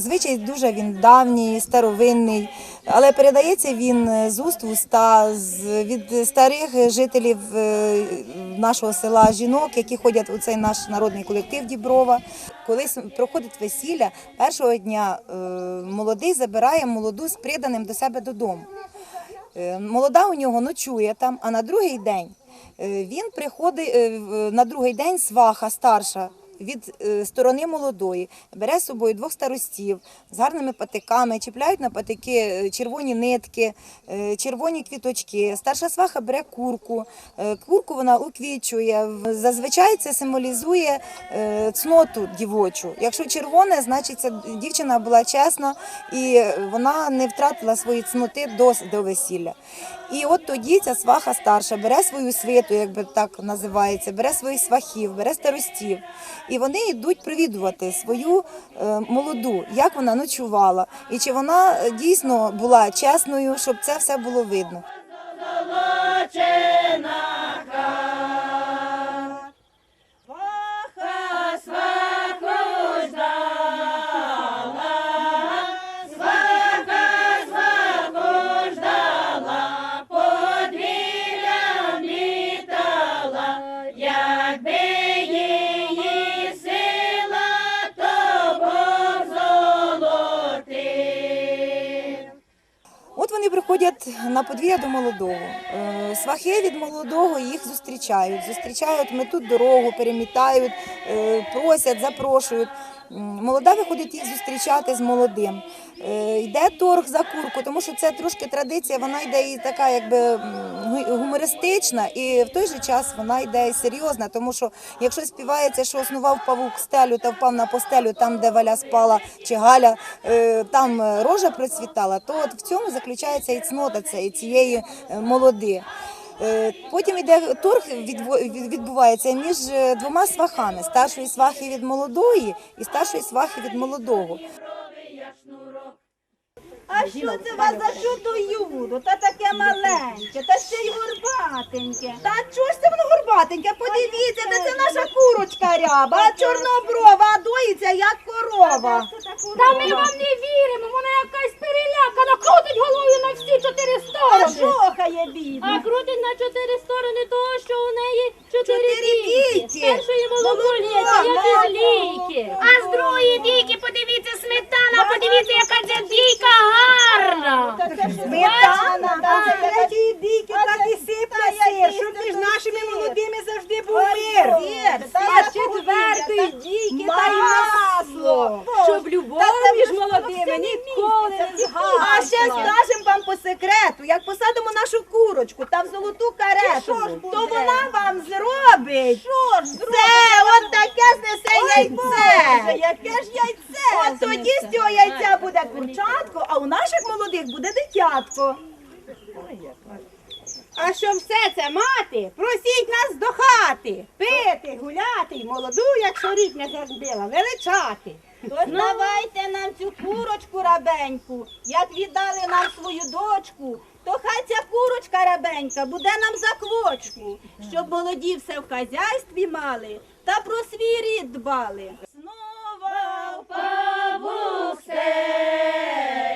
Звичай дуже він давній, старовинний, але передається він е, з уст в уста від старих жителів е, нашого села жінок, які ходять у цей наш народний колектив Діброва. Коли проходить весілля, першого дня е, молодий забирає молоду з приданим до себе додому. Молода у нього ночує там, а на другий день він приходить на другий день сваха старша. Від е, сторони молодої бере з собою двох старостів з гарними патиками, чіпляють на патики е, червоні нитки, е, червоні квіточки. Старша сваха бере курку, курку вона уквічує. Зазвичай це символізує цноту дівочу. Якщо червоне, значить ця дівчина була чесна і вона не втратила свої цноти до, до весілля. І от тоді ця сваха старша бере свою свиту, якби так називається, бере своїх свахів, бере старостів. І вони йдуть провідувати свою е, молоду, як вона ночувала, і чи вона е, дійсно була чесною, щоб це все було видно. Приходять на подвір'я до молодого. Е, Свахи від молодого їх зустрічають. Зустрічають, метуть дорогу, перемітають, е, просять, запрошують. Молода виходить їх зустрічати з молодим. Е, Йде торг за курку, тому що це трошки традиція, вона йде і така, якби гумористична, і в той же час вона йде і серйозна, тому що якщо співається, що основав павук стелю та впав на постелю, там, де валя спала чи Галя, е, там е, рожа процвітала, то от в цьому заключається і цнота цієї молоди. Е, Потім іде торг відбувається між е, двома свахами: старшої свахи від молодої і старшої свахи від молодого. А що це у вас за чудо юдо? Та таке маленьке, та ще й горбатеньке. Та чого ж це воно горбатеньке? Подивіться, та це наша курочка ряба, а чорноброва, а доїться як корова. Та ми вам не віримо, вона якась перелякана, крутить головою на всі чотири А сторони. жохає А крутить на чотири сторони того, що у неї чотири. З першої молоко лється, як із молоко. А з другої дійки, подивіться, сметана, подивіться, яка ця дійка гарна. Сметана, та це третьої дійки, так і сипля сир, щоб між нашими молодими завжди був мир. А з четвертої дійки та й масло. Щоб любов між молодими ніколи не А ще скажемо вам по секрету, як посадимо нашу курочку та в золоту карету, то вона вам зробить. Це от таке знесе яйце. Яке ж яйце? От тоді з цього яйця буде курчатко, а у наших молодих буде дитятко. А щоб все це мати, просіть нас до хати. Пити, гуляти й молоду, якщо рік не заждила, величати. Тож давайте нам цю курочку рабеньку, як віддали нам свою дочку, то хай ця курочка рабенька буде нам за квочку, щоб молоді все в хазяйстві мали та про свій рід дбали. Снова впав у стелю,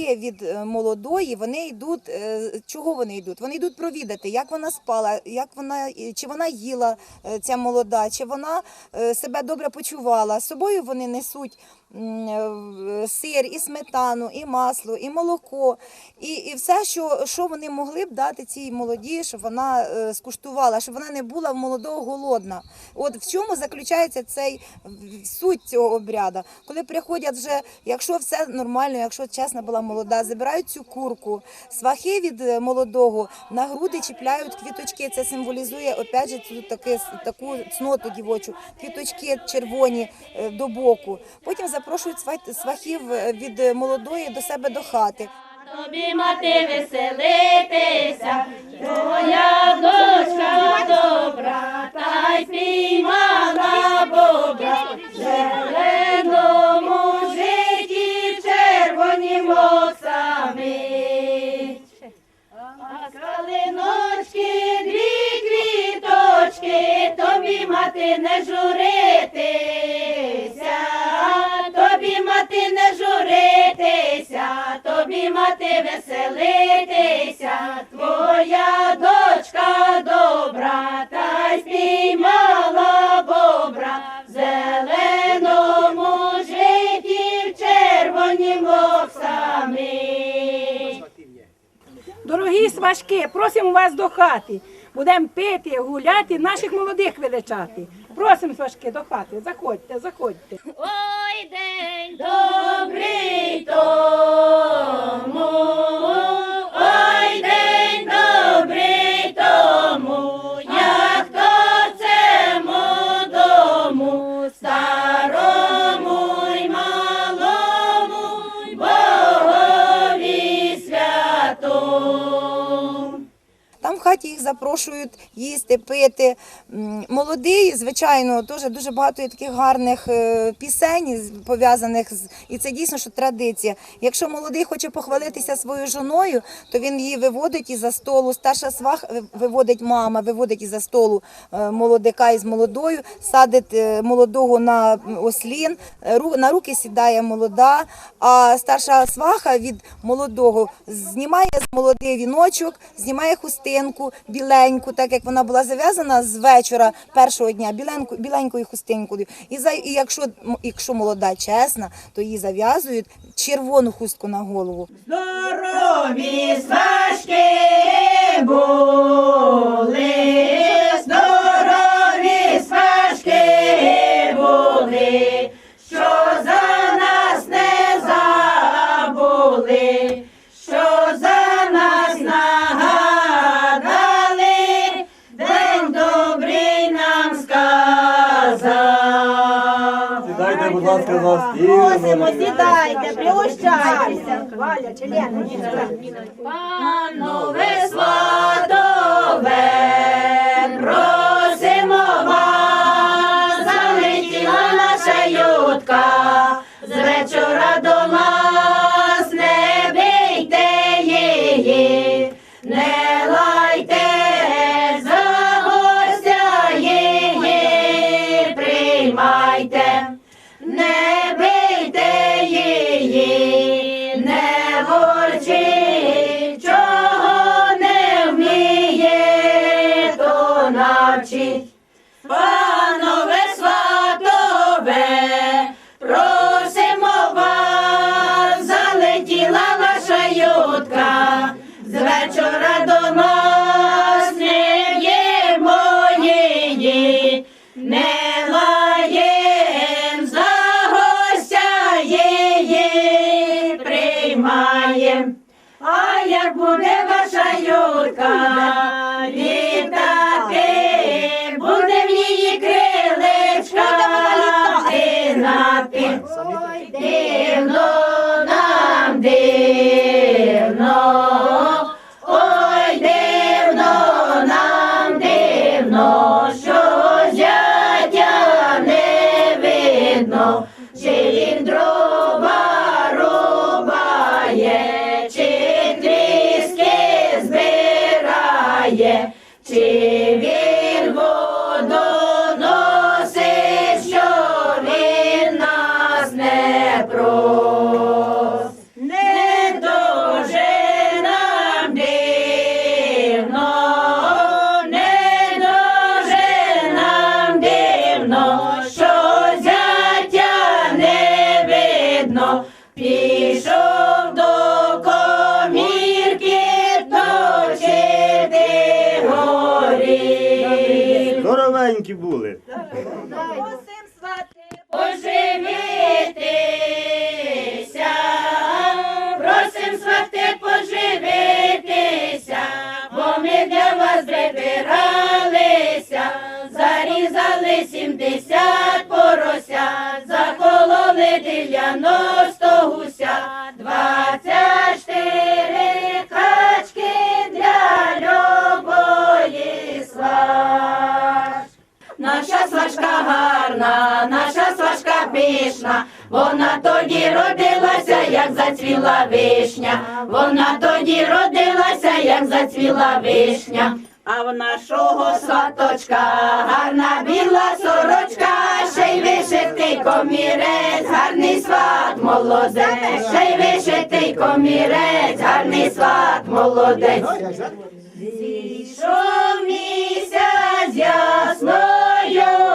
Свахи від е, молодої вони йдуть. е, Чого вони йдуть? Вони йдуть провідати, як вона спала, як вона чи вона їла е, ця молода, чи вона себе добре почувала. З собою вони несуть сир, і сметану, і масло, і молоко, і, і все, що, що вони могли б дати цій молоді, щоб вона скуштувала, щоб вона не була в молодого голодна. От в чому заключається цей суть цього обряду. Коли приходять вже, якщо все нормально, якщо чесна була молода, забирають цю курку, свахи від е, молодого на груди чіпляють квіточки. Це символізує опять же цю таки, таку цноту дівочу, квіточки червоні е, до боку. Потім запрошують свахів е, від молодої до себе до хати. Тобі мати веселитися, твоя дочка добра, та й спіймала Бога. Не журитися, тобі мати не журитися, тобі мати веселитися, твоя дочка добра, та й спіймала бобра в зеленому житті, в червонім оксамі. Дорогі сважки, просимо вас до хати. Будемо пити, гуляти, наших молодих величати. Просимо Сашки до хати. Заходьте, заходьте. Ой, день Добрий тому, запрошують їсти, пити. Молодий, звичайно, теж дуже багато є таких гарних е, пісень пов'язаних з і це дійсно що традиція. Якщо молодий хоче похвалитися своєю жоною, то він її виводить із за столу. Старша свах виводить мама, виводить із за столу е, молодика із молодою, садить е, молодого на ослін, е, на руки сідає молода, а старша сваха від молодого знімає з молодий віночок, знімає хустинку біленьку, так як вона була зав'язана з вечора першого дня, біленьку, біленькою хустинкою. І, за, і якщо, якщо молода чесна, то їй зав'язують червону хустку на голову. Здорові сважки були, здорові Здоровенькі були. Просим свати поживитися, просим свати поживитися, бо ми для вас прибиралися, зарізали сімдесят поросят, закололи дев'яносто гуся, двадцять чотири качки для любої сваж. Сважка гарна, наша сважка пишна, Вона тоді родилася, як зацвіла вишня. Вона тоді родилася, як зацвіла вишня. А в нашого саточка гарна біла сорочка, ще й вишитий комірець, гарний сват молодець, ще й вишитий комірець, гарний сват молодець. Зійшов місяць ясною yo.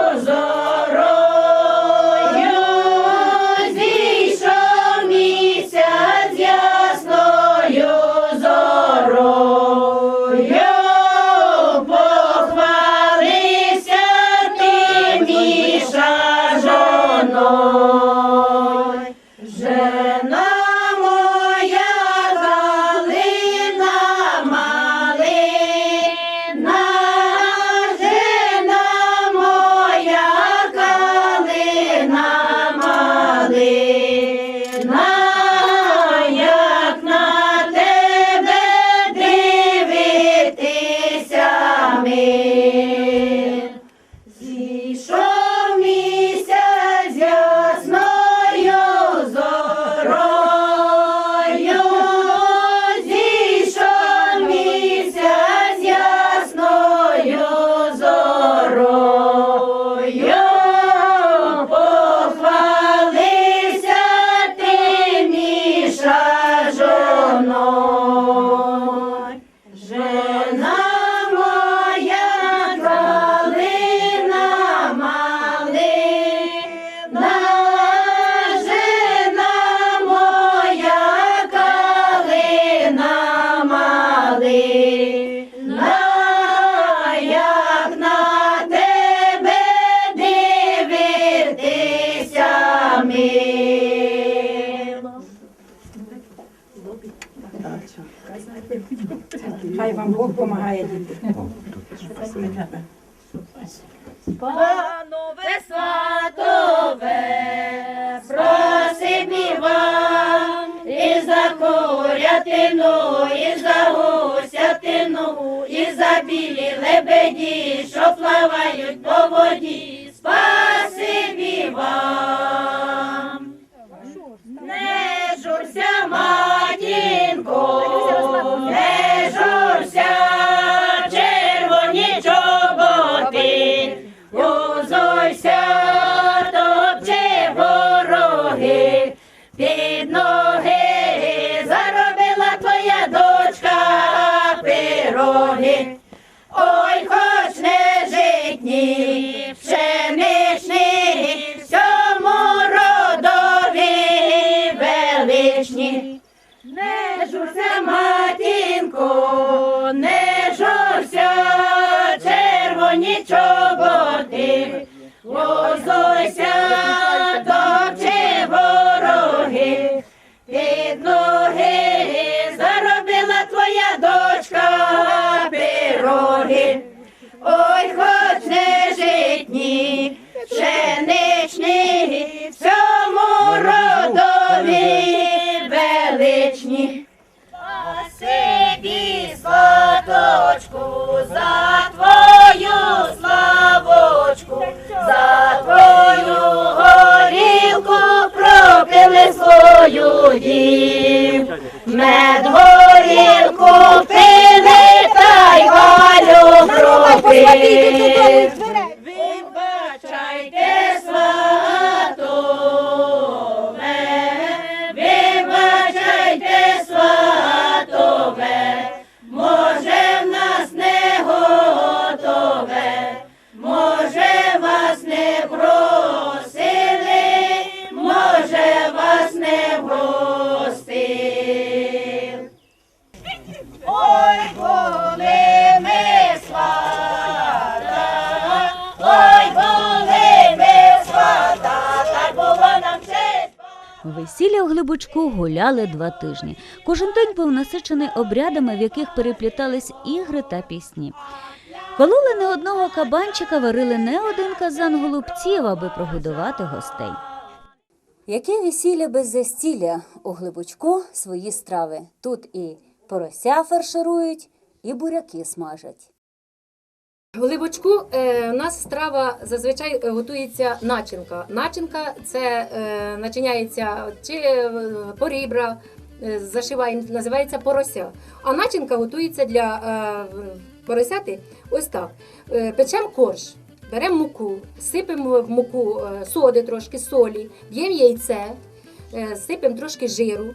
Не червоні чоботи, возойся, топче вороги, під ноги заробила твоя дочка пироги. Ой, сваточку, за твою славочку, за твою Весілля в Глибочку гуляли два тижні. Кожен день був насичений обрядами, в яких переплітались ігри та пісні. Кололи не одного кабанчика, варили не один казан голубців, аби прогодувати гостей. Яке весілля без застілля у Глибочку свої страви. Тут і порося фарширують, і буряки смажать. В Глибочку е, у нас страва зазвичай е, готується начинка. Начинка це е, начиняється чи порібра, зашиваємо, називається порося. А начинка готується для поросяти ось так. Печемо корж, беремо муку, сипемо в муку соди трошки, солі, б'ємо яйце, сипемо трошки жиру.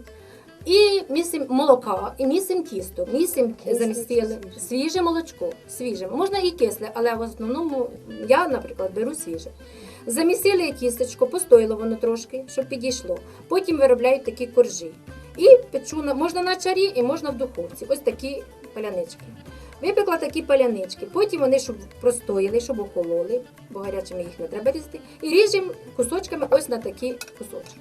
І місимо молока, і місимо тісто. Місимо замістили свіже молочко. Свіже. Можна і кисле, але в основному я, наприклад, беру свіже. Замісили тістечко, постояло воно трошки, щоб підійшло. Потім виробляють такі коржі. І печу можна на чарі і можна в духовці. Ось такі палянички. Випекла такі палянички. Потім вони щоб простояли, щоб охололи, бо гарячими їх не треба різати. І ріжемо кусочками ось на такі кусочки.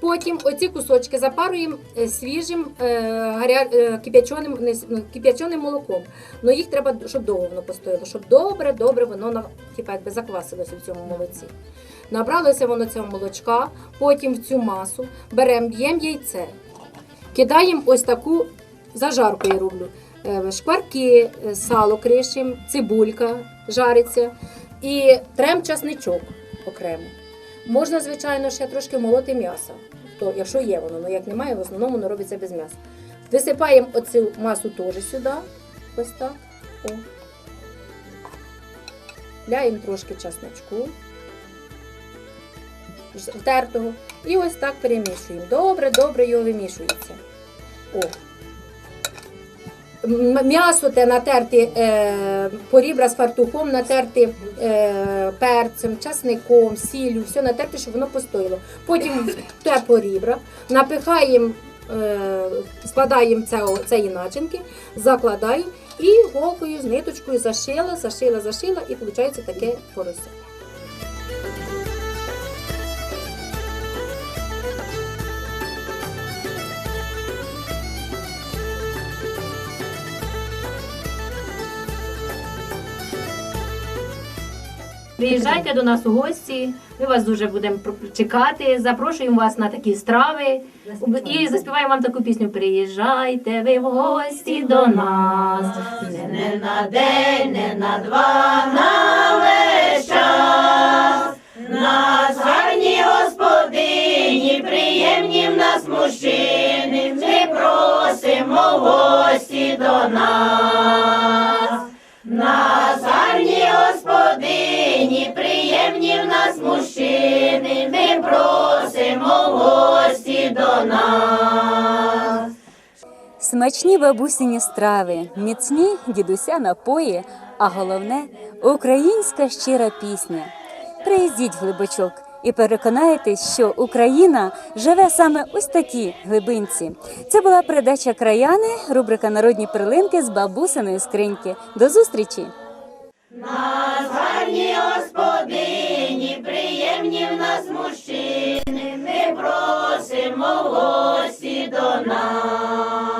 Потім оці кусочки запаруємо е, свіжим е, е, ну, кип'яченим молоком. Ну їх треба, щоб довго воно постояло, щоб добре, добре воно якби заквасилося в цьому молоці. Набралося воно цього молочка, потім в цю масу беремо, б'ємо яйце, кидаємо ось таку зажарку я роблю. Шкварки, сало кришимо, цибулька жариться і трем часничок окремо. Можна, звичайно, ще трошки молоти м'яса, то, якщо є воно, ну як немає, в основному воно робиться без м'яса. Висипаємо оцю масу теж сюди, ось так. О. Ляємо трошки часничку втертого. І ось так перемішуємо. Добре, добре його вимішується. О. М'ясо те натерти е, порібра з фартухом, натерти е, перцем, часником, сіллю, все натерти, щоб воно постояло. Потім в те порібра, напихаємо, е, складаємо це, цієї начинки, закладаємо і голкою з ниточкою зашила, зашила, зашила, і виходить таке порося. Приїжджайте до нас у гості. Ми вас дуже будемо чекати. Запрошуємо вас на такі страви і заспіваємо вам таку пісню. Приїжджайте ви в гості до нас. Не на день, не на два, на весь час. Нас гарні господині, приємні в нас мужчини, ми просимо в гості до нас. Нас господині, приємні в нас мужчини, ми просимо в гості до нас. Смачні бабусині страви, міцні дідуся напої, а головне українська щира пісня. Приїздіть глибочок і переконаєтесь, що Україна живе саме ось такі глибинці. Це була передача краяни, рубрика Народні перлинки з бабусиної скриньки. До зустрічі! родині, приємні в нас мужчини, ми просимо гості до нас.